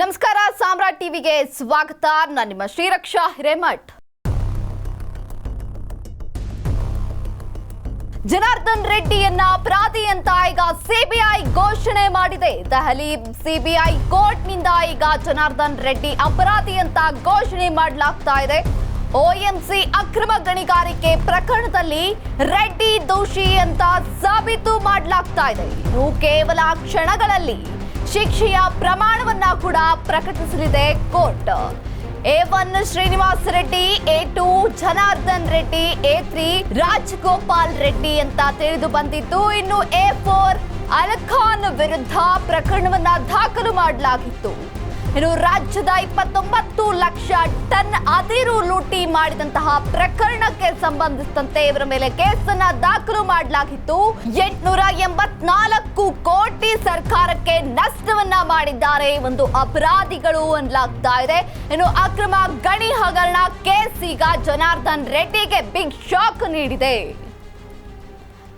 ನಮಸ್ಕಾರ, ಸಾಮ್ರಾಟ್ ಟಿವಿಗೆ ಸ್ವಾಗತ. ನಾನು ನಿಮ್ಮ ಶ್ರೀರಕ್ಷಾ ಹಿರೇಮಠ್. ಜನಾರ್ದನ್ ರೆಡ್ಡಿಯನ್ನ ಅಪರಾಧಿ ಅಂತ ಈಗ ಸಿಬಿಐ ಘೋಷಣೆ ಮಾಡಿದೆ. ದೆಹಲಿ ಸಿಬಿಐ ಕೋರ್ಟ್ನಿಂದ ಈಗ ಜನಾರ್ದನ್ ರೆಡ್ಡಿ ಅಪರಾಧಿ ಅಂತ ಘೋಷಣೆ ಮಾಡಲಾಗ್ತಾ ಇದೆ. ಓಎಂಸಿ ಅಕ್ರಮ ಗಣಿಗಾರಿಕೆ ಪ್ರಕರಣದಲ್ಲಿ ರೆಡ್ಡಿ ದೋಷಿ ಅಂತ ಸಾಬೀತು ಮಾಡಲಾಗ್ತಾ ಇದೆ. ಇನ್ನು ಕೇವಲ ಕ್ಷಣಗಳಲ್ಲಿ ಶಿಕ್ಷೆಯ ಪ್ರಮಾಣವನ್ನ ಕೂಡ ಪ್ರಕಟಿಸಲಿದೆ court. A one Srinivas Reddy A two Janardhan Reddy A three Rajagopal Reddy ಅಂತ ತಿಳಿದು ಬಂದಿತ್ತು ಇನ್ನು ಎ ಫೋರ್ ಅಲಖಾನ್ ವಿರುದ್ಧ ಪ್ರಕರಣವನ್ನ ದಾಖಲು ಮಾಡಲಾಗಿತ್ತು. ಇನ್ನು ರಾಜ್ಯದ ಇಪ್ಪತ್ತೊಂಬತ್ತು ಲಕ್ಷ ಟನ್ ಅದಿರು ಲೂಟಿ ಮಾಡಿದಂತಹ ಪ್ರಕರಣಕ್ಕೆ ಸಂಬಂಧಿಸಿದಂತೆ ಇವರ ಮೇಲೆ ಕೇಸನ್ನ ದಾಖಲು ಮಾಡಲಾಗಿತ್ತು. ಎಂಟುನೂರ ಎಂಬತ್ನಾಲ್ಕು ಕೋಟಿ ಸರ್ಕಾರಕ್ಕೆ ನಷ್ಟವನ್ನ ಮಾಡಿದ್ದಾರೆ ಒಂದು ಅಪರಾಧಿಗಳು ಅನ್ಲಾಗ್ತಾ ಇದೆ. ಇನ್ನು ಅಕ್ರಮ ಗಣಿ ಹಗರಣ ಕೇಸ್ ಈಗ ಜನಾರ್ದನ್ ರೆಡ್ಡಿಗೆ ಬಿಗ್ ಶಾಕ್ ನೀಡಿದೆ.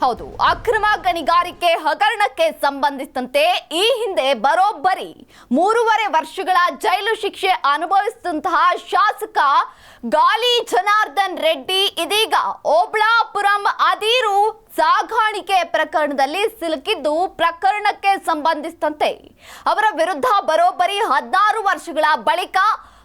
ಹೌದು, ಅಕ್ರಮ ಗಣಿಗಾರಿಕೆ ಹಗರಣಕ್ಕೆ ಸಂಬಂಧಿಸಿದಂತೆ ಈ ಹಿಂದೆ ಬರೋಬ್ಬರಿ ಮೂರುವರೆ ವರ್ಷಗಳ ಜೈಲು ಶಿಕ್ಷೆ ಅನುಭವಿಸಿದಂತಹ ಶಾಸಕ ಗಾಲಿ ಜನಾರ್ದನ್ ರೆಡ್ಡಿ ಇದೀಗ ಓಬಳಾಪುರಂ ಅದಿರು ಸಾಗಾಣಿಕೆ ಪ್ರಕರಣದಲ್ಲಿ ಸಿಲುಕಿದ್ದು ಪ್ರಕರಣಕ್ಕೆ ಸಂಬಂಧಿಸಿದಂತೆ. ಅವರ ವಿರುದ್ಧ ಬರೋಬ್ಬರಿ ಹದಿನಾರು ವರ್ಷಗಳ ಬಳಿಕ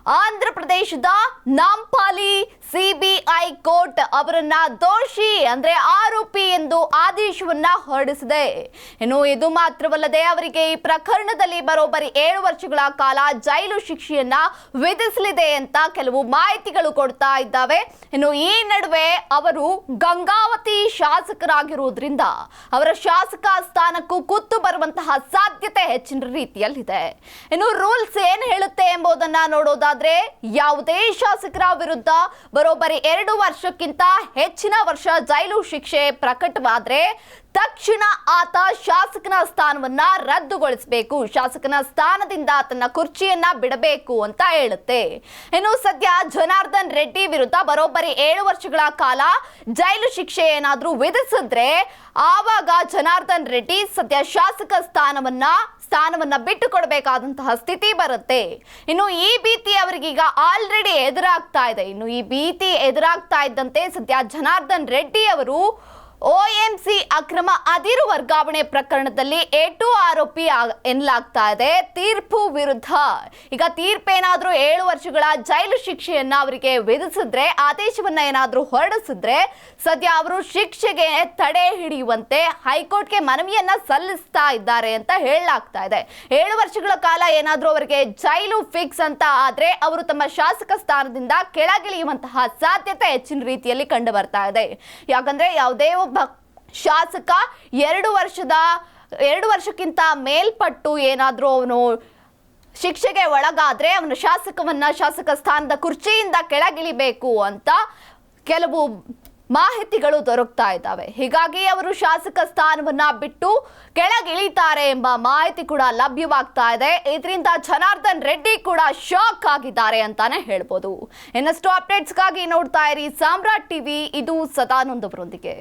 ಆಂಧ್ರ ಪ್ರದೇಶದ ನಾಂಪಾಲಿ ಸಿಬಿಐ ಕೋರ್ಟ್ ಅವರನ್ನ ದೋಷಿ ಅಂದ್ರೆ ಆರೋಪಿ ಎಂದು ಆದೇಶವನ್ನ ಹೊರಡಿಸಿದೆ. ಇನ್ನು ಇದು ಮಾತ್ರವಲ್ಲದೆ ಅವರಿಗೆ ಈ ಪ್ರಕರಣದಲ್ಲಿ ಬರೋಬ್ಬರಿ ಏಳು ವರ್ಷಗಳ ಕಾಲ ಜೈಲು ಶಿಕ್ಷೆಯನ್ನ ವಿಧಿಸಲಿದೆ ಅಂತ ಕೆಲವು ಮಾಹಿತಿಗಳು ಕೊಡ್ತಾ ಇದ್ದಾವೆ. ಇನ್ನು ಈ ನಡುವೆ ಅವರು ಗಂಗಾವತಿ ಶಾಸಕರಾಗಿರುವುದರಿಂದ ಅವರ ಶಾಸಕ ಸ್ಥಾನಕ್ಕೂ ಕುತ್ತು ಬರುವಂತಹ ಸಾಧ್ಯತೆ ಹೆಚ್ಚಿನ ರೀತಿಯಲ್ಲಿದೆ. ಇನ್ನು ರೂಲ್ಸ್ ಏನ್ ಹೇಳುತ್ತೆ ಎಂಬುದನ್ನ ನೋಡೋದಾದ್ರೆ ಯಾವುದೇ ಶಾಸಕರ ವಿರುದ್ಧ ಬರೋಬ್ಬರಿ ಎರಡು ವರ್ಷಕ್ಕಿಂತ ಹೆಚ್ಚಿನ ವರ್ಷ ಜೈಲು ಶಿಕ್ಷೆ ಪ್ರಕಟವಾದ್ರೆ ತಕ್ಷಣ ಆತ ಶಾಸಕನ ಸ್ಥಾನವನ್ನ ರದ್ದುಗೊಳಿಸಬೇಕು. ಶಾಸಕನ ಸ್ಥಾನದಿಂದ ತನ್ನ ಕುರ್ಚಿಯನ್ನ ಬಿಡಬೇಕು ಅಂತ ಹೇಳುತ್ತೆ. ಇನ್ನು ಸದ್ಯ ಜನಾರ್ದನ್ ರೆಡ್ಡಿ ವಿರುದ್ಧ ಬರೋಬ್ಬರಿ ಏಳು ವರ್ಷಗಳ ಕಾಲ ಜೈಲು ಶಿಕ್ಷೆ ಏನಾದ್ರೂ ವಿಧಿಸಿದ್ರೆ ಆವಾಗ ಜನಾರ್ದನ್ ರೆಡ್ಡಿ ಸದ್ಯ ಶಾಸಕ ಸ್ಥಾನವನ್ನ ಸ್ಥಾನವನ್ನ ಬಿಟ್ಟು ಕೊಡಬೇಕಾದಂತಹ ಸ್ಥಿತಿ ಬರುತ್ತೆ. ಇನ್ನು ಈ ಭೀತಿ ಅವರಿಗೀಗ ಆಲ್ರೆಡಿ ಎದುರಾಗ್ತಾ ಇದೆ. ಇನ್ನು ಈ ಭೀತಿ ಎದುರಾಗ್ತಾ ಇದ್ದಂತೆ ಸದ್ಯ ಜನಾರ್ದನ್ ರೆಡ್ಡಿ ಅವರು ಒಎಂಸಿ ಅಕ್ರಮ ಅದಿರು ವರ್ಗಾವಣೆ ಪ್ರಕರಣದಲ್ಲಿ ಎ ಟು ಆರೋಪಿ ಎನ್ನಲಾಗ್ತಾ ಇದೆ. ತೀರ್ಪು ವಿರುದ್ಧ. ಈಗ ತೀರ್ಪೇನಾದ್ರೂ ಏಳು ವರ್ಷಗಳ ಜೈಲು ಶಿಕ್ಷೆಯನ್ನ ಅವರಿಗೆ ವಿಧಿಸಿದ್ರೆ, ಆದೇಶವನ್ನ ಏನಾದರೂ ಹೊರಡಿಸಿದ್ರೆ, ಸದ್ಯ ಅವರು ಶಿಕ್ಷೆಗೆ ತಡೆ ಹಿಡಿಯುವಂತೆ ಹೈಕೋರ್ಟ್ಗೆ ಮನವಿಯನ್ನ ಸಲ್ಲಿಸ್ತಾ ಇದ್ದಾರೆ ಅಂತ ಹೇಳಲಾಗ್ತಾ ಇದೆ. ಏಳು ವರ್ಷಗಳ ಕಾಲ ಏನಾದರೂ ಅವರಿಗೆ ಜೈಲು ಫಿಕ್ಸ್ ಅಂತ ಆದ್ರೆ ಅವರು ತಮ್ಮ ಶಾಸಕ ಸ್ಥಾನದಿಂದ ಕೆಳಗಿಳಿಯುವಂತಹ ಸಾಧ್ಯತೆ ಹೆಚ್ಚಿನ ರೀತಿಯಲ್ಲಿ ಕಂಡು ಬರ್ತಾ ಇದೆ. ಯಾಕಂದ್ರೆ ಯಾವುದೇ ಒಬ್ಬ ಶಾಸಕ ಎರಡು ವರ್ಷದ, ಎರಡು ವರ್ಷಕ್ಕಿಂತ ಮೇಲ್ಪಟ್ಟು ಏನಾದರೂ ಅವನು ಶಿಕ್ಷೆಗೆ ಒಳಗಾದರೆ ಅವನ ಶಾಸಕವನ್ನ ಶಾಸಕ ಸ್ಥಾನದ ಕುರ್ಚಿಯಿಂದ ಕೆಳಗಿಳಿಬೇಕು ಅಂತ ಕೆಲವು ಮಾಹಿತಿಗಳು ದೊರಕ್ತಾ ಇದ್ದಾವೆ. ಹೀಗಾಗಿ ಅವರು ಶಾಸಕ ಸ್ಥಾನವನ್ನ ಬಿಟ್ಟು ಕೆಳಗಿಳಿತಾರೆ ಎಂಬ ಮಾಹಿತಿ ಕೂಡ ಲಭ್ಯವಾಗ್ತಾ ಇದೆ. ಇದರಿಂದ ಜನಾರ್ದನ್ ರೆಡ್ಡಿ ಕೂಡ ಶಾಕ್ ಆಗಿದ್ದಾರೆ ಅಂತಾನೆ ಹೇಳ್ಬೋದು. ಇನ್ನಷ್ಟು ಅಪ್ಡೇಟ್ಸ್ಗಾಗಿ ನೋಡ್ತಾ ಇರಿ. ಸಾಮ್ರಾಟ್ ಟಿವಿ, ಇದು ಸದಾನಂದವರೊಂದಿಗೆ.